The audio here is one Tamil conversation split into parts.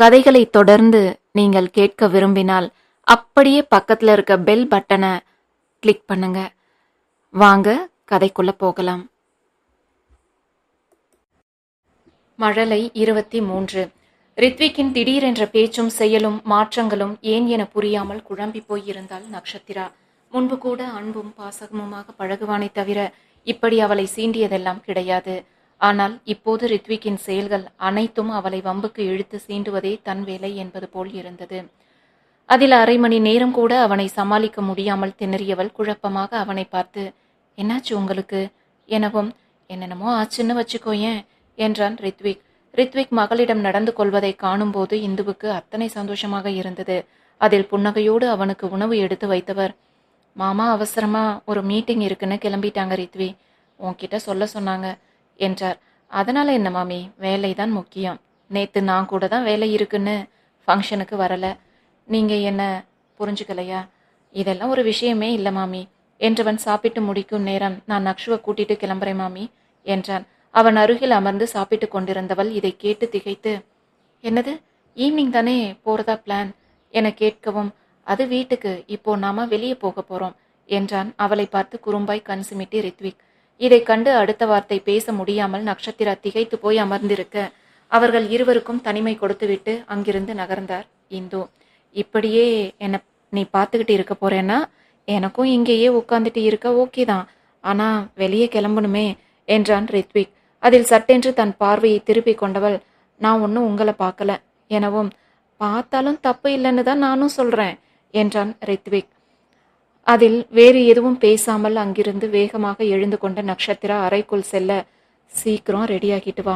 கதைகளை தொடர்ந்து நீங்கள் கேட்க விரும்பினால் அப்படியே பக்கத்தில் இருக்க பெல் பட்டனை கிளிக் பண்ணுங்க. வாங்க கதைக்குள்ள போகலாம். மழலை இருபத்தி மூன்று. ரித்விக்கின் திடீரென்ற பேச்சும் செயலும் மாற்றங்களும் ஏன் என புரியாமல் குழம்பி போயிருந்தாள் நக்ஷத்திரா. முன்பு கூட அன்பும் பாசகமுமாக பழகுவானே தவிர இப்படி அவளை சீண்டியதெல்லாம் கிடையாது. ஆனால் இப்போது ரித்விக்கின் செயல்கள் அனைத்தும் அவளை வம்புக்கு இழுத்து சீண்டுவதே தன் வேலை என்பது போல் இருந்தது. அதில் அரை மணி நேரம் கூட அவனை சமாளிக்க முடியாமல் திணறியவள் குழப்பமாக அவனை பார்த்து என்னாச்சு உங்களுக்கு? எனவும் என்னென்னமோ ஆச்சுன்னு வச்சுக்கோயேன் என்றான் ரித்விக். ரித்விக் மகளிடம் நடந்து கொள்வதை காணும்போது இந்துவுக்கு அத்தனை சந்தோஷமாக இருந்தது. அதில் புன்னகையோடு அவனுக்கு உணவு எடுத்து வைத்தவர் மாமா அவசரமா ஒரு மீட்டிங் இருக்குன்னு கிளம்பிட்டாங்க ரித்வி. உன்கிட்ட சொல்ல சொன்னாங்க. என்றார். அதனால என்ன மாமி? வேலை தான் முக்கியம். நேத்து நான் கூட தான் வேலை இருக்குன்னு ஃபங்க்ஷனுக்கு வரல. நீங்க என்ன புரிஞ்சுக்கலையா? இதெல்லாம் ஒரு விஷயமே இல்லை மாமி. என்றவன் சாப்பிட்டு முடிக்கும் நேரம் நான் நக்ஷுவை கூட்டிட்டு கிளம்புறேன் மாமி என்றான். அவன் அருகில் அமர்ந்து சாப்பிட்டு கொண்டிருந்தவள் இதை கேட்டு திகைத்து என்னது? ஈவினிங் தானே போறதா பிளான்? என கேட்கவும் அது வீட்டுக்கு. இப்போ நாம வெளியே போக போறோம் என்றான். அவளை பார்த்து குறும்பாய் கண் சிமிட்டி ரித்விக். இதை கண்டு அடுத்த வார்த்தை பேச முடியாமல் நட்சத்திரா திகைத்து போய் அமர்ந்திருக்க அவர்கள் இருவருக்கும் தனிமை கொடுத்துவிட்டு அங்கிருந்து நகர்ந்தார். இந்து இப்படியே என்னை நீ பார்த்துக்கிட்டு இருக்க போறேன்னா எனக்கும் இங்கேயே உட்காந்துட்டு இருக்க ஓகே தான். ஆனா வெளியே கிளம்பணுமே என்றான் ரித்விக். அதில் சட்டென்று தன் பார்வையை திருப்பிக் கொண்டவள் நான் ஒன்றும் உங்களை பார்க்கல. எனவும் பார்த்தாலும் தப்பு இல்லைன்னு தான் நானும் சொல்றேன் என்றான் ரித்விக். அதில் வேறு எதுவும் பேசாமல் அங்கிருந்து வேகமாக எழுந்து கொண்ட நட்சத்திரா அறைக்குள் செல்ல சீக்கிரம் ரெடியாகிட்டு வா.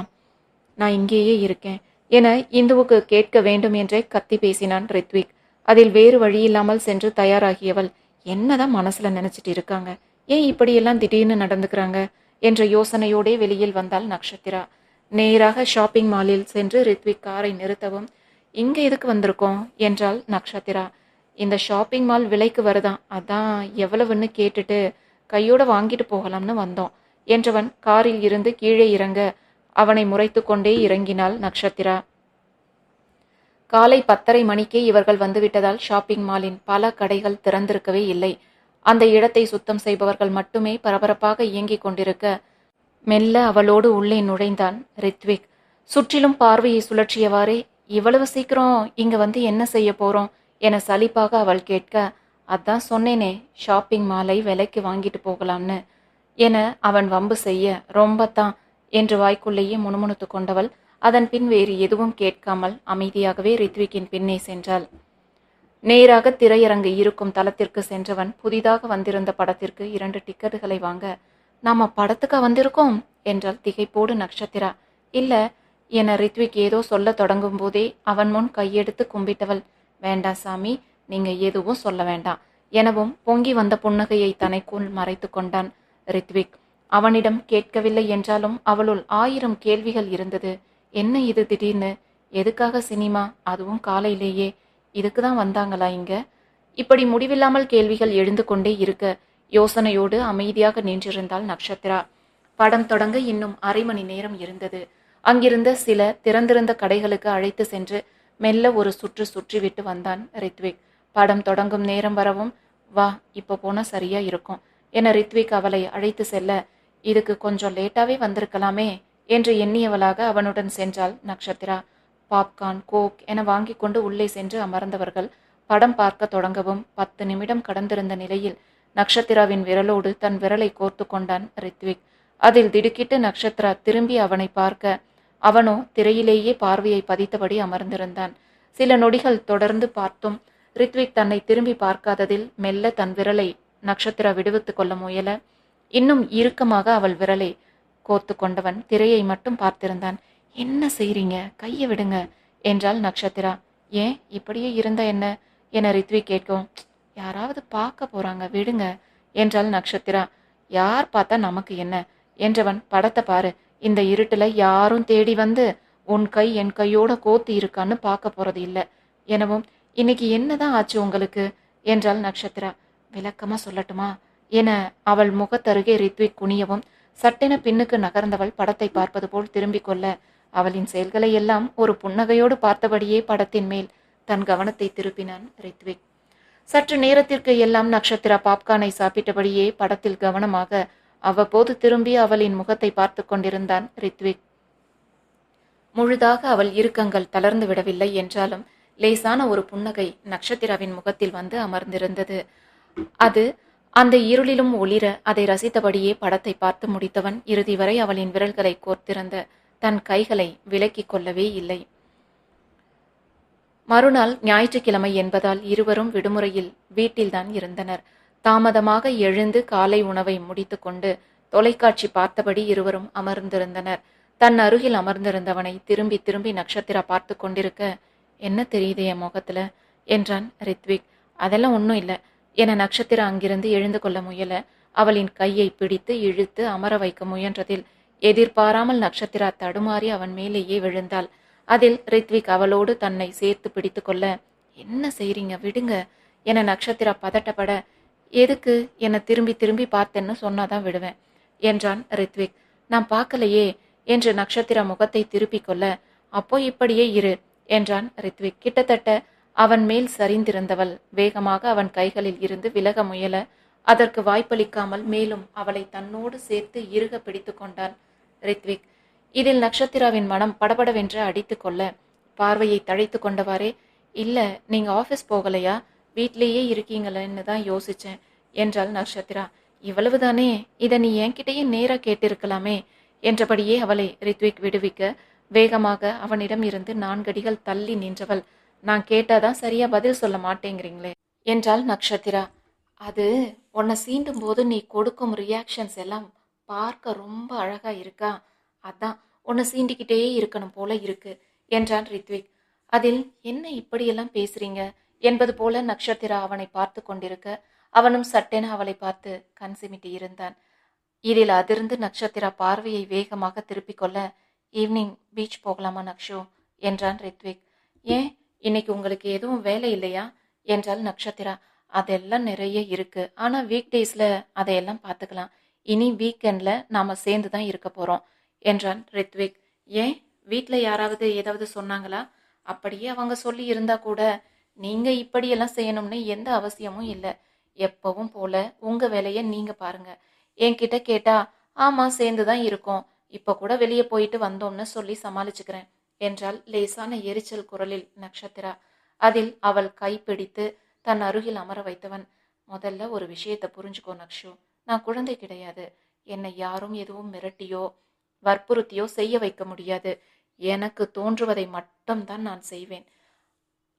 நான் இங்கேயே இருக்கேன் என இந்துவுக்கு கேட்க வேண்டும் என்றே கத்தி பேசினான் ரித்விக். அதில் வேறு வழியில்லாமல் சென்று தயாராகியவள் என்னதான் மனசுல நினைச்சிட்டு இருக்காங்க? ஏன் இப்படியெல்லாம் திடீர்னு நடந்துக்கிறாங்க? என்ற யோசனையோடே வெளியில் வந்தாள் நக்ஷத்திரா. நேராக ஷாப்பிங் மாலில் சென்று ரித்விக் காரை நிறுத்தவும் இங்கே எதுக்கு வந்திருக்கோம்? என்றாள் நக்ஷத்திரா. இந்த ஷாப்பிங் மால் விலைக்கு வருதான். அதான் எவ்வளவுன்னு கேட்டுட்டு கையோட வாங்கிட்டு போகலாம்னு வந்தோம். என்றவன் காரில் இருந்து கீழே இறங்க அவனை முறைத்து கொண்டே இறங்கினாள் நக்ஷத்திரா. காலை பத்தரை மணிக்கே இவர்கள் வந்துவிட்டதால் ஷாப்பிங் மாலின் பல கடைகள் திறந்திருக்கவே இல்லை. அந்த இடத்தை சுத்தம் செய்பவர்கள் மட்டுமே பரபரப்பாக இயங்கிக் கொண்டிருக்க மெல்ல அவளோடு உள்ளே நுழைந்தான் ரித்விக். சுற்றிலும் பார்வையை சுழற்றியவாறே இவ்வளவு சீக்கிரம் இங்க வந்து என்ன செய்ய போறோம்? என சலிப்பாக அவள் கேட்க அதான் சொன்னேனே ஷாப்பிங் மாலை விலைக்கு வாங்கிட்டு போகலாம்னு. என அவன் வம்பு செய்ய ரொம்பத்தான் என்று வாய்க்குள்ளேயே முணுமுணுத்து கொண்டவள் அதன் பின் வேறு எதுவும் கேட்காமல் அமைதியாகவே ரித்விக்கின் பின்னே சென்றாள். நேராக திரையரங்கு இருக்கும் தளத்திற்கு சென்றவன் புதிதாக வந்திருந்த படத்திற்கு இரண்டு டிக்கெட்டுகளை வாங்க நாம படத்துக்கு வந்திருக்கோம்? என்றாள் திகைப்போடு நட்சத்திரா இல்ல என ரித்விக் ஏதோ சொல்ல தொடங்கும் போதே அவன் முன் கையெடுத்து கும்பிட்டவள் வேண்டாம் சாமி நீங்க எதுவும் சொல்ல வேண்டாம். எனவும் பொங்கி வந்த புன்னகையை தனக்குள் மறைத்து கொண்டான் ரித்விக். அவனிடம் கேட்கவில்லை என்றாலும் அவளுள் ஆயிரம் கேள்விகள் இருந்தது. என்ன இது திடீர்னு? எதுக்காக சினிமா? அதுவும் காலையிலேயே. இதுக்கு தான் வந்தாங்களா இங்க? இப்படி முடிவில்லாமல் கேள்விகள் எழுந்து கொண்டே இருக்க யோசனையோடு அமைதியாக நின்றிருந்தாள் நக்ஷத்ரா படம் தொடங்க இன்னும் அரை மணி நேரம் இருந்தது. அங்கிருந்த சில திறந்திருந்த கடைகளுக்கு அழைத்து சென்று மெல்ல ஒரு சுற்று சுற்றிவிட்டு வந்தான் ரித்விக். படம் தொடங்கும் நேரம் வரவும் வா இப்போ போனால் சரியா இருக்கும் என ரித்விக் அவளை அழைத்து செல்ல இதுக்கு கொஞ்சம் லேட்டாவே வந்திருக்கலாமே என்று எண்ணியவளாக அவனுடன் சென்றாள் நட்சத்திரா பாப்கார்ன் கோக் என வாங்கி கொண்டு உள்ளே சென்று அமர்ந்தவர்கள் படம் பார்க்க தொடங்கவும் பத்து நிமிடம் கடந்திருந்த நிலையில் நக்ஷத்திராவின் விரலோடு தன் விரலை கோர்த்து கொண்டான் ரித்விக். அதில் திடுக்கிட்டு நக்ஷத்ரா திரும்பி அவனை பார்க்க அவனோ திரையிலேயே பார்வையை பதித்தபடி அமர்ந்திருந்தான். சில நொடிகள் தொடர்ந்து பார்த்தும் ரித்விக் தன்னை திரும்பி பார்க்காததில் மெல்ல தன் விரலை நட்சத்திர விடுவித்துக் கொள்ள முயல இன்னும் இறுக்கமாக அவள் விரலை கோர்த்து கொண்டவன் திரையை மட்டும் பார்த்திருந்தான். என்ன செய்றீங்க? கையை விடுங்க என்றாள் நக்ஷத்திரா ஏன்? இப்படியே இருந்த என்ன? என ரித்விக் கேட்கும் யாராவது பார்க்க போறாங்க விடுங்க என்றாள் நக்ஷத்திரா யார் பார்த்தா நமக்கு என்ன? என்றவன் படத்தை பாரு இந்த இருட்டில் யாரும் தேடி வந்து உன் கை என் கையோட கோத்து இருக்கான்னு பார்க்க போறது இல்லை. எனவும் இன்னைக்கு என்னதான் ஆச்சு உங்களுக்கு? என்றாள் நட்சத்திரா. விளக்கமா சொல்லட்டுமா? என அவள் முகத்தருகே ரித்விக் குனியவும் சட்டென பின்னுக்கு நகர்ந்தவள் படத்தை பார்ப்பது போல் திரும்பிக் கொள்ள அவளின் செயல்களை எல்லாம் ஒரு புன்னகையோடு பார்த்தபடியே படத்தின் மேல் தன் கவனத்தை திருப்பினான் ரித்விக் சற்று நேரத்திற்கு எல்லாம் நட்சத்திரா பாப்கார்னை சாப்பிட்டபடியே படத்தில் கவனமாக அவ்வப்போது திரும்பி அவளின் முகத்தை பார்த்து கொண்டிருந்தான் ரித்விக். முழுதாக அவள் இறுக்கங்கள் தளர்ந்து விடவில்லை என்றாலும் லேசான ஒரு புன்னகை நட்சத்திராவின் முகத்தில் வந்து அமர்ந்திருந்தது. அது அந்த இருளிலும் ஒளிர அதை ரசித்தபடியே படத்தை பார்த்து முடித்தவன் இறுதி வரை அவளின் விரல்களை கோர்த்திருந்த தன் கைகளை விலக்கிக் கொள்ளவே இல்லை. மறுநாள் ஞாயிற்றுக்கிழமை என்பதால் இருவரும் விடுமுறையில் வீட்டில்தான் இருந்தனர். தாமதமாக எழுந்து காலை உணவை முடித்துக்கொண்டு தொலைக்காட்சி பார்த்தபடி இருவரும் அமர்ந்திருந்தனர். தன் அருகில் அமர்ந்திருந்தவனை திரும்பி திரும்பி நட்சத்திரா பார்த்து கொண்டிருக்க என்ன தெரியுது என் முகத்துல? என்றான் ரித்விக். அதெல்லாம் ஒன்றும் இல்லை. என நட்சத்திரா அங்கிருந்து எழுந்து கொள்ள முயல அவளின் கையை பிடித்து இழுத்து அமர வைக்க முயன்றதில் எதிர்பாராமல் நட்சத்திரா தடுமாறி அவன் மேலேயே விழுந்தாள். அதில் ரித்விக் அவளோடு தன்னை சேர்த்து பிடித்து கொள்ள என்ன செய்றீங்க? விடுங்க என நட்சத்திரா பதட்டப்பட எதுக்கு என்னை திரும்பி திரும்பி பார்த்தேன்னு சொன்னாதான் விடுவேன் என்றான் ரித்விக். நான் பார்க்கலையே என்று நட்சத்திரா முகத்தை திருப்பிக் கொள்ள அப்போ இப்படியே இரு என்றான் ரித்விக். கிட்டத்தட்ட அவன் மேல் சரிந்திருந்தவள். வேகமாக அவன் கைகளில் இருந்து விலக முயல அதற்கு வாய்ப்பளிக்காமல் மேலும் அவளை தன்னோடு சேர்த்து இறுக பிடித்து கொண்டான் ரித்விக். இதில் நட்சத்திராவின் மனம் படபடவென்று அடித்து கொள்ள பார்வையை தழைத்து கொண்டவாறே இல்ல நீங்க ஆபீஸ் போகலையா? வீட்லேயே இருக்கீங்களேன்னு தான் யோசிச்சேன் என்றாள் நட்சத்திரா இவ்வளவுதானே இதை நீ என்கிட்டயே நேரா கேட்டிருக்கலாமே என்றபடியே அவளை ரித்விக் விடுவிக்க வேகமாக அவனிடம் இருந்து நான்கடிகள் தள்ளி நின்றவள். நான் கேட்டாதான் சரியா பதில் சொல்ல மாட்டேங்கிறீங்களே என்றாள் நட்சத்திரா அது உன்னை சீண்டும் போது நீ கொடுக்கும் ரியாக்ஷன்ஸ் எல்லாம் பார்க்க ரொம்ப அழகா இருக்கா? அதான் உன்னை சீண்டிக்கிட்டே இருக்கணும் போல இருக்கு என்றான் ரித்விக். அதில் என்ன இப்படியெல்லாம் பேசுறீங்க? என்பது போல நட்சத்திரா அவனை பார்த்து கொண்டிருக்க அவனும் சட்டென அவளை பார்த்து கண் சிமிட்டி இருந்தான். இதில் அதிர்ந்து நட்சத்திரா பார்வையை வேகமாக திருப்பிக் கொள்ள ஈவினிங் பீச் போகலாமா நக்ஷு? என்றான் ரித்விக். ஏன்? இன்னைக்கு உங்களுக்கு எதுவும் வேலை இல்லையா? என்றால் நட்சத்திரா அதெல்லாம் நிறைய இருக்கு. ஆனா வீக் டேஸ்ல அதையெல்லாம் பார்த்துக்கலாம். இனி வீக்கெண்ட்ல நாம சேர்ந்து தான் இருக்க போறோம் என்றான் ரித்விக். ஏன்? வீட்டில் யாராவது ஏதாவது சொன்னாங்களா? அப்படியே அவங்க சொல்லி இருந்தா கூட நீங்கள் இப்படியெல்லாம் செய்யணும்னு எந்த அவசியமும் இல்லை. எப்பவும் போல உங்கள் வேலையை நீங்கள் பாருங்க. என்கிட்ட கேட்டா ஆமாம் சேர்ந்து தான் இருக்கோம். இப்போ கூட வெளியே போயிட்டு வந்தோம்னு சொல்லி சமாளிச்சுக்கிறேன் என்றால் லேசான எரிச்சல் குரலில் நட்சத்திரா அதில் அவள் கைப்பிடித்து தன் அருகில் அமர வைத்தவன் முதல்ல ஒரு விஷயத்தை புரிஞ்சுக்கோ நக்ஷு. நான் குழந்தை கிடையாது. என்னை யாரும் எதுவும் மிரட்டியோ வற்புறுத்தியோ செய்ய வைக்க முடியாது. எனக்கு தோன்றுவதை மட்டும்தான் நான் செய்வேன்.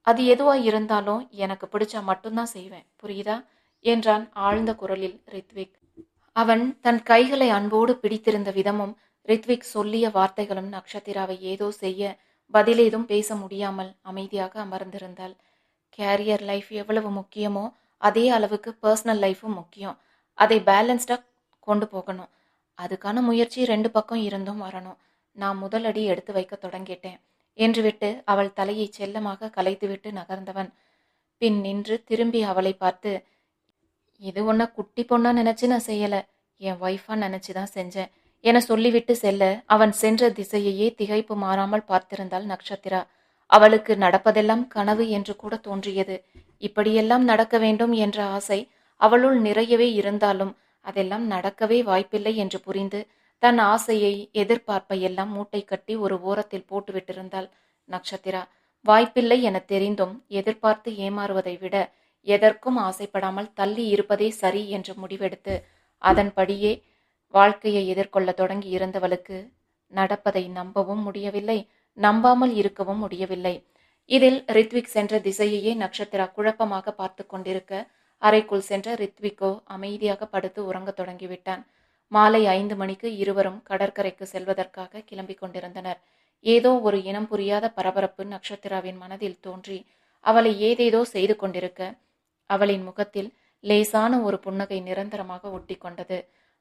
அது எதுவா இருந்தாலும் எனக்கு பிடிச்சா மட்டும்தான் செய்வேன். புரியுதா? என்றான் ஆழ்ந்த குரலில் ரித்விக். அவன் தன் கைகளை அன்போடு பிடித்திருந்த விதமும் ரித்விக் சொல்லிய வார்த்தைகளும் நக்ஷத்திராவை ஏதோ செய்ய பதிலேதும் பேச முடியாமல் அமைதியாக அமர்ந்திருந்தாள். கேரியர் லைஃப் எவ்வளவு முக்கியமோ அதே அளவுக்கு பர்சனல் லைஃபும் முக்கியம். அதை பேலன்ஸ்டாக கொண்டு போகணும். அதுக்கான முயற்சி ரெண்டு பக்கம் இருந்தும் வரணும். நான் முதல் அடி எடுத்து வைக்க தொடங்கிட்டேன். என்றுவிட்டு அவள் தலையை செல்லமாக கலைத்துவிட்டு நகர்ந்தவன். பின் நின்று திரும்பி அவளை பார்த்து இது ஒன்ன குட்டி பொண்ணா நினைச்சு நான் செய்யல. என் ஒய்ஃபா நினைச்சுதான் செஞ்சேன். என சொல்லிவிட்டு செல்ல அவன் சென்ற திசையையே திகைப்பு மாறாமல் பார்த்திருந்தாள் நட்சத்திரா அவளுக்கு நடப்பதெல்லாம் கனவு என்று கூட தோன்றியது. இப்படியெல்லாம் நடக்க வேண்டும் என்ற ஆசை அவளுள் நிறையவே இருந்தாலும் அதெல்லாம் நடக்கவே வாய்ப்பில்லை என்று புரிந்து தன் ஆசையை எதிர்பார்ப்பை எல்லாம் மூட்டை கட்டி ஒரு ஓரத்தில் போட்டுவிட்டிருந்தாள் நட்சத்திரா. வாய்ப்பில்லை என தெரிந்தும் எதிர்பார்த்து ஏமாறுவதை விட எதற்கும் ஆசைப்படாமல் தள்ளி இருப்பதே சரி என்று முடிவெடுத்து அதன்படியே வாழ்க்கையை எதிர்கொள்ள தொடங்கி இருந்தவளுக்கு நடப்பதை நம்பவும் முடியவில்லை நம்பாமல் இருக்கவும் முடியவில்லை. இதில் ரித்விக் சென்ற திசையையே நட்சத்திரா குழப்பமாக பார்த்து கொண்டிருக்க அறைக்குள் சென்ற ரித்விக்கோ அமைதியாக படுத்து உறங்கத் தொடங்கிவிட்டான். மாலை ஐந்து மணிக்கு இருவரும் கடற்கரைக்கு செல்வதற்காக கிளம்பிக் கொண்டிருந்தனர். ஏதோ ஒரு இனம் புரியாத பரபரப்பு நட்சத்திராவின் மனதில் தோன்றி அவளை ஏதேதோ செய்து கொண்டிருக்க அவளின் முகத்தில் லேசான ஒரு புன்னகை நிரந்தரமாக ஒட்டி கொண்டது.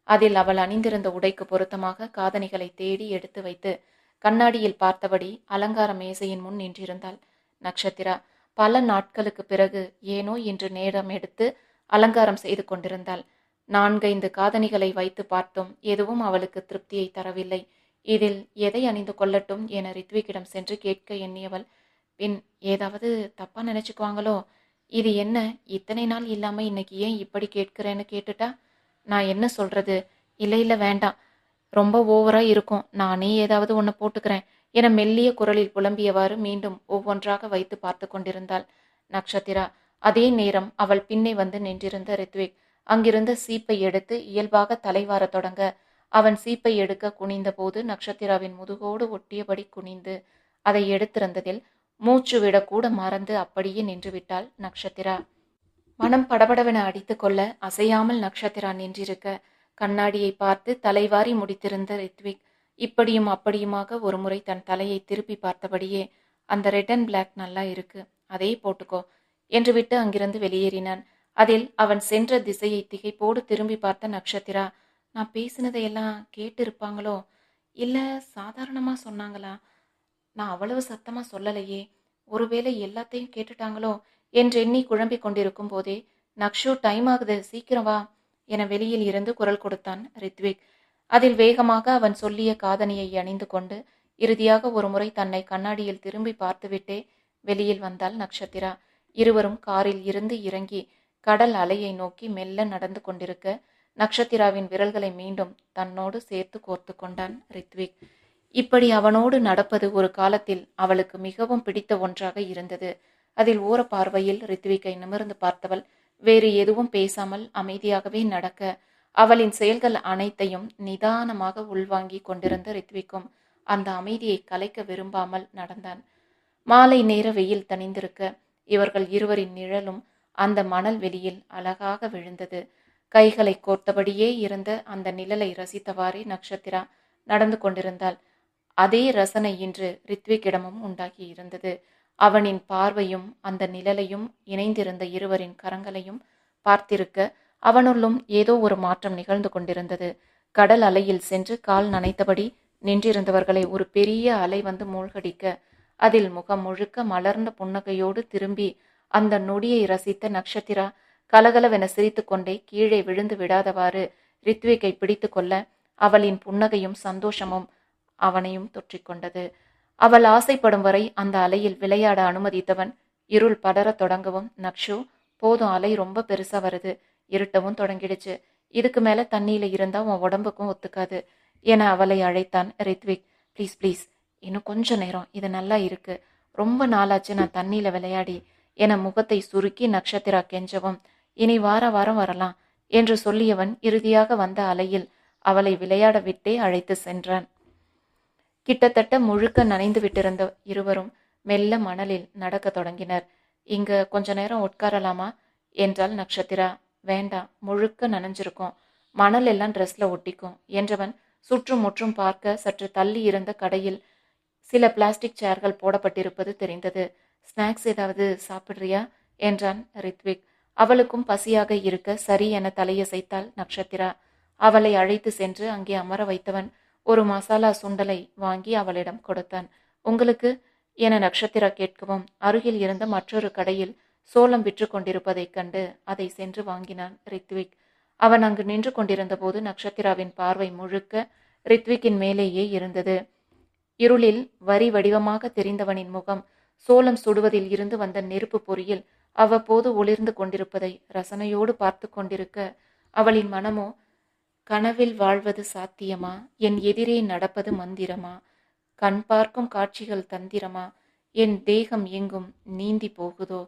அதில் அவள் அணிந்திருந்த உடைக்கு பொருத்தமாக காதணிகளை தேடி எடுத்து வைத்து கண்ணாடியில் பார்த்தபடி அலங்கார மேசையின் முன் நின்றிருந்தாள். நட்சத்திரா பல நாட்களுக்கு பிறகு ஏனோ இன்று நேரம் எடுத்து அலங்காரம் செய்து கொண்டிருந்தாள். நான்கைந்து காதணிகளை வைத்து பார்த்தும். எதுவும் அவளுக்கு திருப்தியை தரவில்லை. இதில் எதை அணிந்து கொள்ளட்டும் என ரித்விக்கிடம் சென்று கேட்க எண்ணியவள் பின் ஏதாவது தப்பா நினைச்சுக்குவாங்களோ? இது என்ன? இத்தனை நாள் இல்லாம இன்னைக்கு ஏன் இப்படி கேட்கிறேன்னு கேட்டுட்டா? நான் என்ன சொல்றது? இல்லை இல்லை வேண்டாம். ரொம்ப ஓவரா இருக்கும். நானே ஏதாவது ஒன்று போட்டுக்கிறேன் என மெல்லிய குரலில் புலம்பியவாறு மீண்டும் ஒவ்வொன்றாக வைத்து பார்த்து கொண்டிருந்தாள் நக்ஷத்திரா அதே நேரம் அவள் பின்னே வந்து நின்றிருந்த ரித்விக் அங்கிருந்த சீப்பை எடுத்து இயல்பாக தலைவாரத் தொடங்க. அவன் சீப்பை எடுக்க குனிந்தபோது நக்ஷத்திராவின் முதுகோடு ஒட்டியபடி குனிந்து அதை எடுத்திருந்ததில் மூச்சு விடக்கூட மறந்து அப்படியே நின்றுவிட்டாள் நக்ஷத்திரா. மனம் படபடவென அடித்து கொள்ள அசையாமல் நக்ஷத்திரா நின்றிருக்க கண்ணாடியை பார்த்து தலைவாரி முடித்திருந்த ரித்விக் இப்படியும் அப்படியுமாக ஒரு முறை தன் தலையை திருப்பி பார்த்தபடியே அந்த ரெட் அண்ட் பிளாக் நல்லா இருக்கு அதே போட்டுக்கோ என்று விட்டு அங்கிருந்து வெளியேறினான். அதில் அவன் சென்ற திசையை திகைப்போடு திரும்பி பார்த்த நக்ஷத்திரா நான் பேசினதையெல்லாம் கேட்டு இருப்பாங்களோ இல்லை சாதாரணமாக சொன்னாங்களா? நான் அவ்வளவு சத்தமாக சொல்லலையே. ஒருவேளை எல்லாத்தையும் கேட்டுட்டாங்களோ? என்று எண்ணி குழம்பிக் கொண்டிருக்கும் போதே நக்ஷு டைம் ஆகுது. சீக்கிரம் வா என வெளியில் இருந்து குரல் கொடுத்தான் ரித்விக். அதில் வேகமாக அவன் சொல்லிய காதணியை அணிந்து கொண்டு இறுதியாக ஒரு முறை தன்னை கண்ணாடியில் திரும்பி பார்த்துவிட்டே வெளியில் வந்தாள் நக்ஷத்திரா. இருவரும் காரில் இருந்து இறங்கி கடல் அலையை நோக்கி மெல்ல நடந்து கொண்டிருக்க நக்ஷத்திராவின் விரல்களை மீண்டும் தன்னோடு சேர்த்து கோர்த்து கொண்டான் ரித்விக். இப்படி அவனோடு நடப்பது ஒரு காலத்தில் அவளுக்கு மிகவும் பிடித்த ஒன்றாக இருந்தது. அதில் ஓர பார்வையில் ரித்விக்கை நிமிர்ந்து பார்த்தவள் வேறு எதுவும் பேசாமல் அமைதியாகவே நடக்க அவளின் செயல்கள் அனைத்தையும் நிதானமாக உள்வாங்கி கொண்டிருந்த ரித்விக்கும் அந்த அமைதியை கலைக்க விரும்பாமல் நடந்தான். மாலை நேர வெயில் தணிந்திருக்க இவர்கள் இருவரின் நிழலும் அந்த மணல் வெளியில் அழகாக விழுந்தது. கைகளை கோர்த்தபடியே இருந்த அந்த நிழலை ரசித்தவாறே நக்ஷத்திரா நடந்து கொண்டிருந்தாள். அதே ரசனை இன்று ரித்விக்கிடமும் உண்டாகி இருந்தது. அவனின் பார்வையும் அந்த நிழலையும் இணைந்திருந்த இருவரின் கரங்களையும் பார்த்திருக்க அவனுள்ளும் ஏதோ ஒரு மாற்றம் நிகழ்ந்து கொண்டிருந்தது. கடல் அலையில் சென்று கால் நனைத்தபடி நின்றிருந்தவர்களை ஒரு பெரிய அலை வந்து மூழ்கடிக்க அதில் முகம் முழுக்க மலர்ந்த புன்னகையோடு திரும்பி அந்த நொடியை ரசித்த நக்ஷத்திரா கலகலவென சிரித்துக்கொண்டே கீழே விழுந்து விடாதவாறு ரித்விக்கை பிடித்து கொள்ள அவளின் புன்னகையும் சந்தோஷமும் அவனையும் தொற்றிக்கொண்டது அவள் ஆசைப்படும் வரை அந்த அலையில் விளையாட அனுமதித்தவன் இருள் படரத் தொடங்கவும் நக்ஷு போதும் அலை ரொம்ப பெருசா வருது. இருட்டவும் தொடங்கிடுச்சு. இதுக்கு மேல தண்ணியில இருந்தா உன் உடம்புக்கும் ஒத்துக்காது என அவளை அழைத்தான் ரித்விக். ப்ளீஸ் ப்ளீஸ் இன்னும் கொஞ்ச நேரம். இது நல்லா இருக்கு. ரொம்ப நாளாச்சு நான் தண்ணியில விளையாடி. என முகத்தை சுருக்கி நட்சத்திரா கெஞ்சவும். இனி வார வாரம் வரலாம் என்று சொல்லியவன் இறுதியாக வந்த அலையில் அவளை விளையாட விட்டே அழைத்து சென்றான். கிட்டத்தட்ட முழுக்க நனைந்து விட்டிருந்த இருவரும் மெல்ல மணலில் நடக்க தொடங்கினர். இங்க கொஞ்ச நேரம் உட்காரலாமா? என்றாள் நக்ஷத்திரா வேண்டாம் முழுக்க நனைஞ்சிருக்கும். மணல் எல்லாம் ட்ரெஸ்ல ஒட்டிக்கும் என்றவன் சுற்றும் முற்றும் பார்க்க சற்று தள்ளி இருந்த கடையில் சில பிளாஸ்டிக் சேர்கள் போடப்பட்டிருப்பது தெரிந்தது. ஸ்நாக்ஸ் ஏதாவது சாப்பிட்றியா? என்றான் ரித்விக். அவளுக்கும் பசியாக இருக்க சரி என தலையசைத்தாள் நக்ஷத்திரா அவளை அழைத்து சென்று அங்கே அமர வைத்தவன் ஒரு மசாலா சுண்டலை வாங்கி அவளிடம் கொடுத்தான். உங்களுக்கு? என நக்ஷத்திரா கேட்கவும் அருகில் இருந்த மற்றொரு கடையில் சோளம் விற்று கொண்டிருப்பதைக் கண்டு அதை சென்று வாங்கினான் ரித்விக். அவன் அங்கு நின்று கொண்டிருந்த போது நக்ஷத்திராவின் பார்வை முழுக்க ரித்விக்கின் மேலேயே இருந்தது. இருளில் வரி வடிவமாக தெரிந்தவனின் முகம் சோளம் சுடுவதில் இருந்து வந்த நெருப்பு பொறியில் அவ்வப்போது ஒளிர்ந்து கொண்டிருப்பதை ரசனையோடு பார்த்து கொண்டிருக்க அவளின் மனமோ கனவில் வாழ்வது சாத்தியமா? என் எதிரே நடப்பது மந்திரமா? கண் பார்க்கும் காட்சிகள் தந்திரமா? என் தேகம் எங்கும் நீந்தி போகுதோ?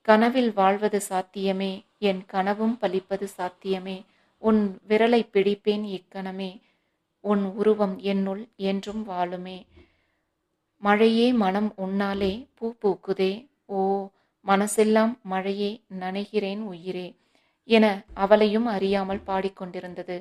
கனவில் வாழ்வது சாத்தியமே? என் கனவும் பலிப்பது சாத்தியமே? உன் விரலை பிடிப்பேன் இக்கணமே? உன் உருவம் என்னுள் என்றும் வாழுமே? மழையே மனம் உன்னாலே பூ பூக்குதே. ஓ மனசெல்லாம் மழையே நனைகிறேன் உயிரே. என அவளையும் அறியாமல் பாடிக்கொண்டிருந்தது.